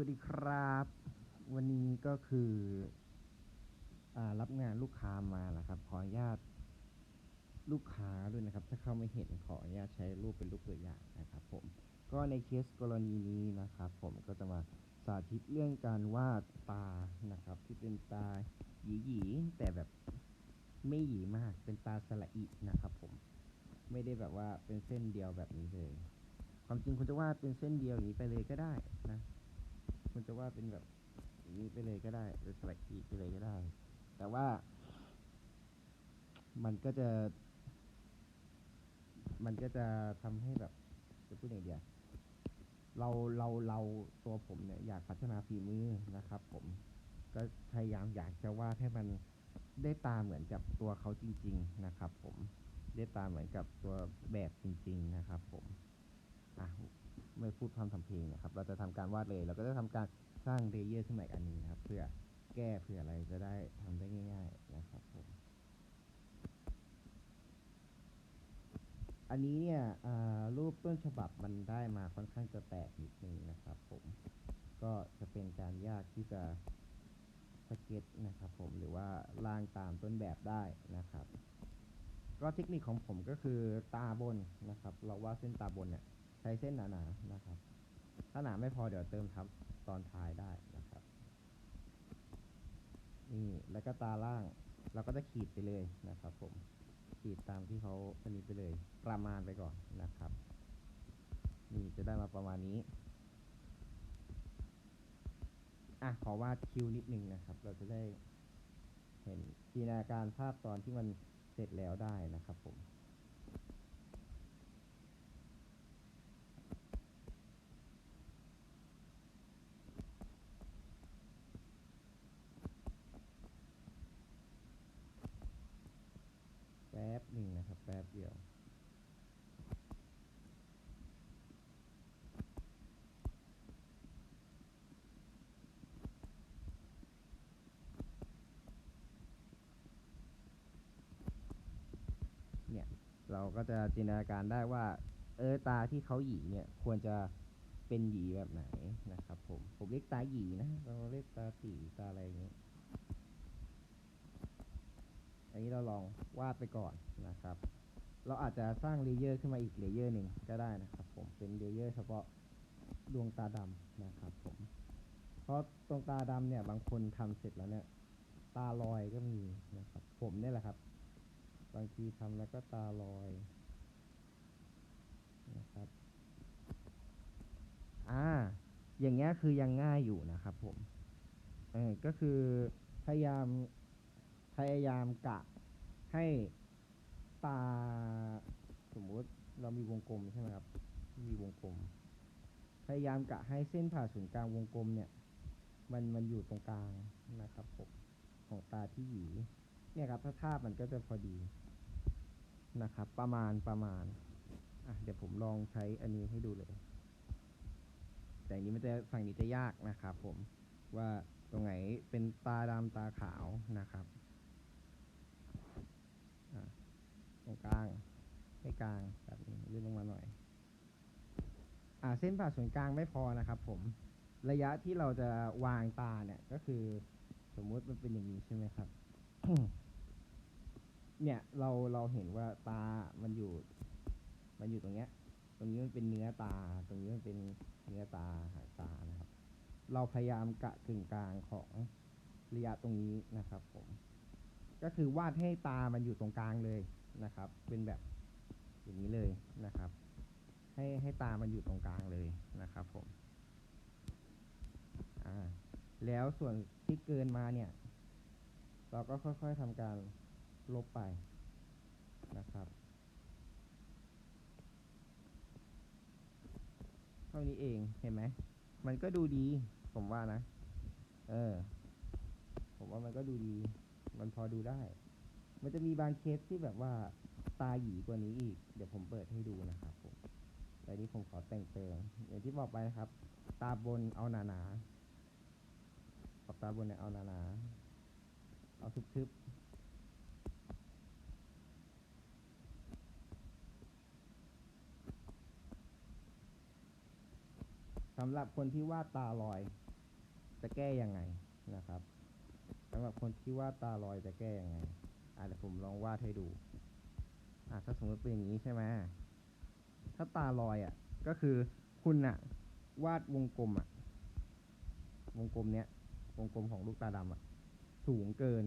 วัสดีครับ วันนี้ก็คืออรับงานลูกค้ามานะครับ ขออนุญาตลูกค้าด้วยนะครับ ถ้าเข้าไม่เห็นขออนุญาตใช้รูปเป็นรูปตัวอย่างนะครับ ผม ก็ในเคสกรณีนี้นะครับ ผมก็จะมาสาธิตเรื่องการวาดตานะครับ ที่เป็นตาหยีหยีแต่แบบไม่หยีมากเป็นตาสละอินะครับ ผมไม่ได้แบบว่าเป็นเส้นเดียวแบบนี้เลย ความจริงคุณจะวาดเป็นเส้นเดียวอย่างนี้ไปเลยก็ได้นะ คุณจะวาดเป็นแบบนี้ไปเลยก็ได้เป็นสลักอีไปเลยก็ได้ แต่ว่า มันก็จะ มันก็จะทำให้แบบจะพูดอย่างเดียวเราเราเราตัวผมเนี่ยอยากพัฒนาฝีมือนะครับ ผมก็พยายามอยากจะวาดให้มันได้ตาเหมือนกับตัวเขาจริง ๆ นะครับ ผมได้ตาเหมือนกับตัวแบบจริง ๆ นะครับ ผม อะไม่พูดพร่ำทำเพลงนะครับ เราจะทำการวาดเลย เราก็จะทำการสร้างเลเยอร์ขึ้นมาอีกอันนึงนะครับ เพื่อแก้เพื่ออะไรจะได้ทำได้ง่าย ๆ นะครับผมอันนี้เนี่ยรูปต้นฉบับมันได้มาค่อนข้างจะแตกนิดนึงนะครับ ผม ก็จะเป็นการยากที่จะสเก็ตนะครับ ผมหรือว่าร่างตามต้นแบบได้นะครับ ก็เทคนิคของผมก็คือตาบนนะครับ เราวาดเส้นตาบนเนี่ย ช้เส้นหนาๆนะครับ ถ้าหนาไม่พอเดี๋ยวเติมทับตอนท้ายได้นะครับ นี่แล้วก็ตาล่างเราก็จะขีดไปเลยนะครับ ผมขีดตามที่เขาอันนี้ไปเลย ประมาณไปก่อนนะครับ นี่จะได้มาประมาณนี้อะขอวาดคิ้วนิดนึงนะครับ เราจะได้เห็นจินตนาการภาพตอนที่มันเสร็จแล้วได้นะครับผม แป๊บหนึ่งนะครับ แป๊บเดียว เนี่ย เราก็จะจินตนาการได้ว่า เออตาที่เขาหยีเนี่ยควรจะเป็นหยีแบบไหนนะครับ ผมผมเรียกตาหยีนะเราเรียกตาตีตาอะไรอย่างเงี้ยอันนี้เราลองวาดไปก่อนนะครับ เราอาจจะสร้างเลเยอร์ขึ้นมาอีกเลเยอร์หนึ่งก็ได้นะครับ ผมเป็นเลเยอร์เฉพาะดวงตาดำนะครับ ผม เพราะตรงตาดำเนี่ยบางคนทำเสร็จแล้วเนี่ย ตาลอยก็มีนะครับ ผมเนี่ยแหละครับ บางทีทำแล้วก็ตาลอยนะครับ อ่า อย่างเงี้ยคือยังง่ายอยู่นะครับผม เออก็คือพยายามพยายามกะให้ตา สมมุติเรามีวงกลมใช่ไหมครับ มีวงกลม พยายามกะให้เส้นผ่าศูนย์กลางวงกลมเนี่ย มันมันอยู่ตรงกลางนะครับผมของตาที่หยีเนี่ยครับถ้าทาบมันก็จะพอดี นะครับ ประมาณประมาณอะเดี๋ยวผมลองใช้อันนี้ให้ดูเลย แต่อันนี้มันจะฝั่งนี้จะยากนะครับผมว่าตรงไหนเป็นตาดำตาขาวนะครับตรงกลางไม่กลางแบบนี้ลื่นลงมาหน่อยอ่าเส้นผ่าศูนย์กลางไม่พอนะครับ ผมระยะที่เราจะวางตาเนี่ยก็คือ สมมุติมันเป็นอย่างนี้ใช่ไหมครับ เนี่ยเราเราเห็นว่าตา มันอยู่ มันอยู่ตรงเนี้ย ตรงนี้มันเป็นเนื้อตา ตรงนี้มันเป็นเนื้อตาหางตานะครับ เราพยายามกะกึ่งกลางของระยะตรงนี้นะครับ ผม ก็คือวาดให้ตา มันอยู่ตรงกลางเลยนะครับ เป็นแบบอย่างนี้เลยนะครับ ให้ให้ตา มันอยู่ตรงกลางเลยนะครับ ผม อ่า แล้วส่วนที่เกินมาเนี่ย เราก็ค่อย ๆทำการ ลบไปนะครับ เท่านี้เองเห็นไหม มันก็ดูดี ผมว่านะ เออ ผมว่ามันก็ดูดี มันพอดูได้ มันจะมีบางเคสที่แบบว่าตาหยีกว่านี้อีก เดี๋ยวผมเปิดให้ดูนะครับผมแต่นี้ผมขอแต่งเติมอย่างที่บอกไปนะครับ ตาบนเอาหนาๆขอบตาบนเนี่ยเอาหนาๆเอาทึบๆำหรับคนที่วาดตาลอย จะแก้ยังไงนะครับสำหรับคนที่วาดตาลอยจะแก้ยังไงอะเดี๋ยวผมลองวาดให้ดูอะถ้าสมมติเป็นอย่างนี้ใช่ไหมถ้าตาลอยอะ ก็คือคุณอะ วาดวงกลมอะ วงกลมเนี้ยวงกลมของลูกตาดำอะ สูงเกิน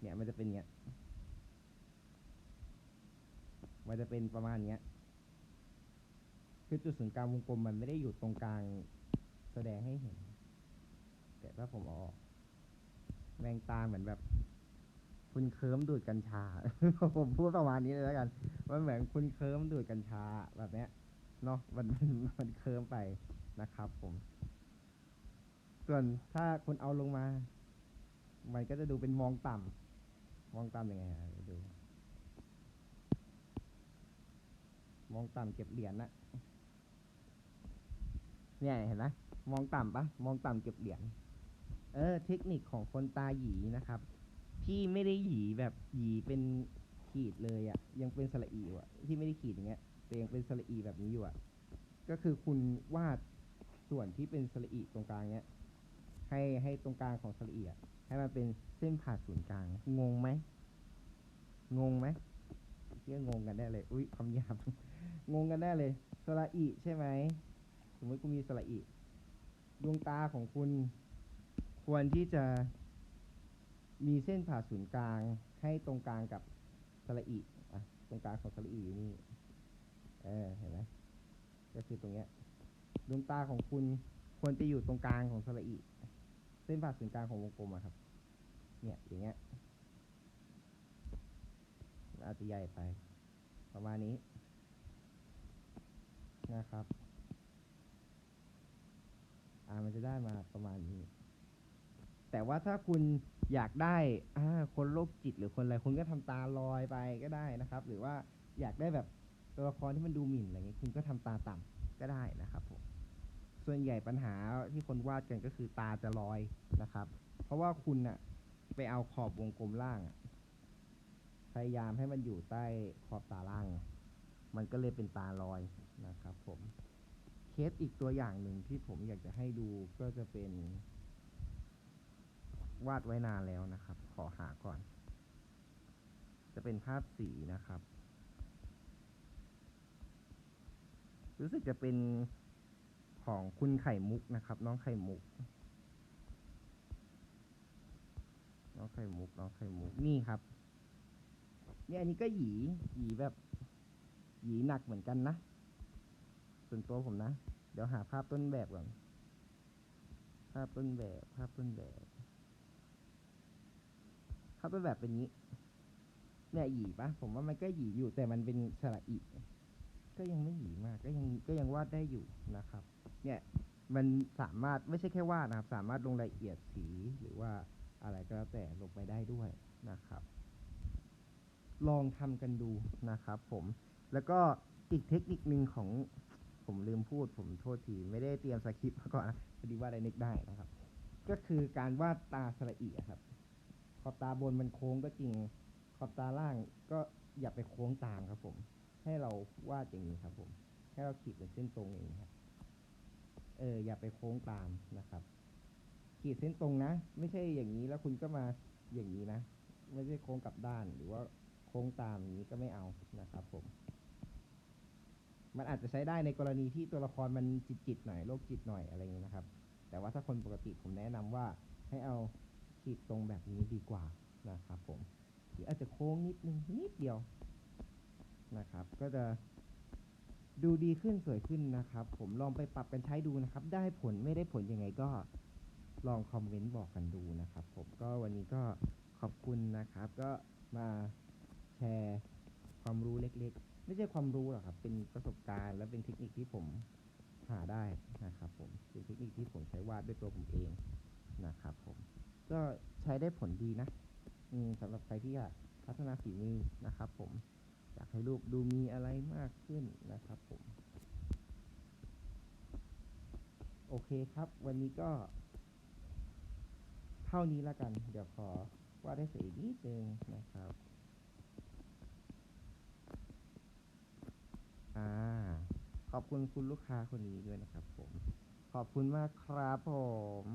เนี่ยมันจะเป็นเงี้ยมันจะเป็นประมาณเนี้ย คือจุดศูนย์กลางวงกลมมันไม่ได้อยู่ตรงกลางแสดงให้เห็น แต่ถ้าผมออกแมงตาเหมือนแบบ คุณเคิร์มดูดกัญชา ผมพูดประมาณนี้เลยแล้วกันมันเหมือนคุณเคิร์มดูดกัญชาแบบเนี้ยเนาะมันมันมันเคิร์มไปนะครับ ผม ส่วนถ้าคุณเอาลงมา มันก็จะดูเป็นมองต่ำมองต่ำยังไงอะดู มองต่ำเก็บเหรียญนะ เนี่ยเห็นไหมมองต่ำปะมองต่ำเก็บเหรียญเออ เทคนิคของคนตาหยีนะครับ ที่ไม่ได้หยีแบบหยีเป็นขีดเลยอะ่ะ ยังเป็นสระอีอยู่อะ่ะที่ไม่ได้ขีดอย่างเงี้ยแต่ยังเป็นสระอีแบบนี้อยู่อะ่ะก็คือคุณวาดส่วนที่เป็นสระอีตรงกลางเนี้ย ให้ให้ตรงกลางของสระอีอะ่ะให้มันเป็นเส้นผ่าศูนย์กลาง งงไหมงงไหมเชื่องงกันได้เลย อุ้ยคำหยาบงงกันได้เลยสระอีใช่ไหม สมมติคุณมีสระอีดวงตาของคุณควรที่จะมีเส้นผ่าศูนย์กลางให้ตรงกลางกับสระอีอะตรงกลางของสระอีอยู่นี่เออเห็นไหมก็คือตรงเนี้ยดวงตาของคุณควรจะอยู่ตรงกลางของสระอีเส้นผ่าศูนย์กลางของวงกลมอะครับ เนี่ยอย่างเงี้ยอาจจะใหญ่ไป ประมาณนี้นะครับ มันจะได้มาประมาณนี้ แต่ว่าถ้าคุณอยากได้อ่าคนโรคจิตหรือคนอะไรคุณก็ทำตาลอยไปก็ได้นะครับ หรือว่าอยากได้แบบตัวละครที่มันดูหมิ่นอะไรเงี้ยคุณก็ทำตาต่ำก็ได้นะครับผมส่วนใหญ่ปัญหาที่คนวาดกันก็คือตาจะลอยนะครับ เพราะว่าคุณน่ะไปเอาขอบวงกลมล่างพยายามให้มันอยู่ใต้ขอบตาล่าง มันก็เลยเป็นตาลอยนะครับผม สอีกตัวอย่างหนึ่งที่ผมอยากจะให้ดูก็จะเป็น วาดไว้นานแล้วนะครับ ขอหาก่อน จะเป็นภาพสีนะครับ รู้สึกจะเป็นของคุณไข่มุกนะครับ น้องไข่มุก น้องไข่มุก น้องไข่มุกนี่ครับเนี่ยอันนี้ก็หยีหยีแบบหยีหนักเหมือนกันนะ ส่วนตัวผมนะ เดี๋ยวหาภาพต้นแบบก่อน ภาพต้นแบบ ภาพต้นแบบ ภาพต้นแบบเป็นงี้ เนี่ยหยีปะผมว่ามันก็หยีอยู่แต่มันเป็นสระอีก็ยังไม่หยีมาก ก็ยังก็ยังวาดได้อยู่นะครับ เนี่ยมันสามารถไม่ใช่แค่วาดนะครับ สามารถลงรายละเอียดสีหรือว่าอะไรก็แล้วแต่ลงไปได้ด้วยนะครับ ลองทำกันดูนะครับผม แล้วก็อีกเทคนิคหนึ่งของ ผมลืมพูด ผมโทษที ไม่ได้เตรียมสคริปต์มาก่อนนะพอดีว่าอะไรนึกได้นะครับ ก็คือการวาดตาสระอีครับ ขอบตาบนมันโค้งก็จริง ขอบตาล่างก็อย่าไปโค้งตามครับผม ให้เราวาดอย่างนี้ครับผม ให้เราขีดเป็นเส้นตรงอย่างนี้ครับ เออ อย่าไปโค้งตามนะครับ ขีดเส้นตรงนะ ไม่ใช่อย่างนี้แล้วคุณก็มาอย่างนี้นะ ไม่ใช่โค้งกลับด้านหรือว่าโค้งตามอย่างนี้ก็ไม่เอานะครับผม มันอาจจะใช้ได้ในกรณีที่ตัวละครมันจิตจิตหน่อยโรคจิตหน่อยอะไรอย่างนี้นะครับ แต่ว่าถ้าคนปกติผมแนะนำว่าให้เอาขีดตรงแบบนี้ดีกว่านะครับผมหรืออาจจะโค้งนิดนึงนิดเดียวนะครับ ก็จะดูดีขึ้นสวยขึ้นนะครับ ผมลองไปปรับกันใช้ดูนะครับ ได้ผลไม่ได้ผลยังไงก็ลองคอมเมนต์บอกกันดูนะครับ ผมก็วันนี้ก็ขอบคุณนะครับ ก็มาแชร์ความรู้เล็ก ไม่ใช่ความรู้หรอกครับ เป็นประสบการณ์และเป็นเทคนิคที่ผมหาได้นะครับผมเป็นเทคนิคที่ผมใช้วาดด้วยตัวผมเองนะครับผมก็ใช้ได้ผลดีนะสำหรับใครที่อยากพัฒนาฝีมือนะครับผมอยากให้รูปดูมีอะไรมากขึ้นนะครับผม โอเคครับ วันนี้ก็เท่านี้ละกัน เดี๋ยวขอวาดให้เสร็จอีกนิดนึงนะครับ อ่าขอบคุณคุณลูกค้าคนนี้ด้วยนะครับผม ขอบคุณมากครับผม